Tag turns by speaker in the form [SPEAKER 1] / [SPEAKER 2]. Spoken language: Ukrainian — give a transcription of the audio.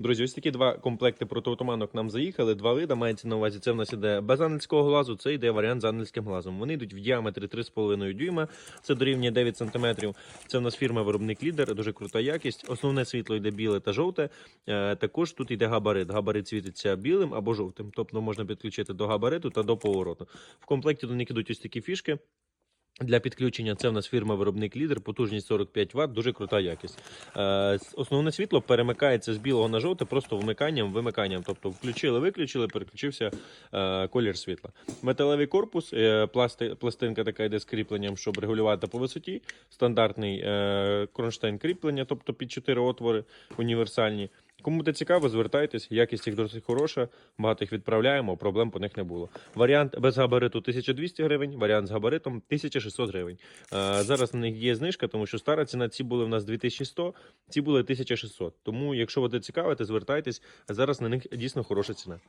[SPEAKER 1] Друзі, ось такі два комплекти протиотуманок нам заїхали. Два вида мається на увазі. Це в нас іде без ангельського глазу, це йде варіант з ангельським глазом. Вони йдуть в діаметрі 3,5 дюйма, це дорівнює 9 см. Це в нас фірма виробник лідер, дуже крута якість. Основне світло йде біле та жовте. Е, також тут йде габарит. Габарит світиться білим або жовтим. Тобто можна підключити до габариту та до повороту. В комплекті до них ідуть ось такі фішки. Для підключення це в нас фірма виробник лідер, потужність 45 Вт, дуже крута якість. Е, основне світло перемикається з білого на жовте просто вмиканням, вимиканням. Тобто включили, виключили, переключився е, колір світла. Металевий корпус, е, пласти, пластинка така йде з кріпленням, щоб регулювати по висоті. Стандартний кронштейн кріплення, тобто під 4 отвори універсальні. Кому це цікаво, звертайтесь, якість їх досить хороша, багато їх відправляємо, проблем по них не було. Варіант без габариту 1200 гривень, варіант з габаритом 1600 гривень. Е, зараз на них є знижка, тому що стара ціна ці були в нас 2100, ці були 1600. Тому, якщо ви цікавите, звертайтесь. Зараз на них дійсно хороша ціна.